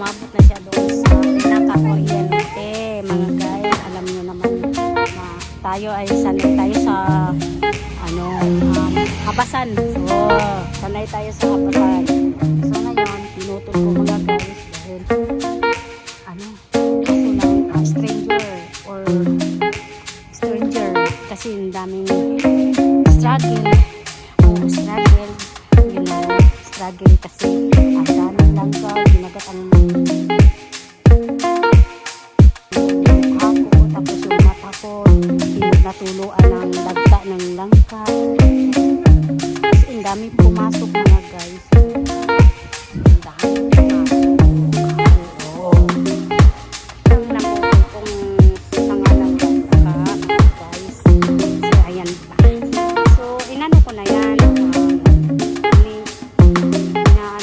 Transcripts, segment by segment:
umabot na siya doon sa pinaka-oriente mga guys. Alam nyo naman na tayo ay sanay tayo sa ano um, habasan so sanay tayo sa habasan so ngayon pinutol ko mga guys dahil ano gusto ng uh, ah, stranger or stranger kasi ang daming struggling struggle kasi ang daming langga, ginagat ang mukha ko, tapos yung mata ko, natuluan ng dagta ng langka. Kasi ang dami pumasok mga guys.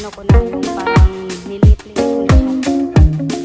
ano ko na yung parang nilipling ko na siya.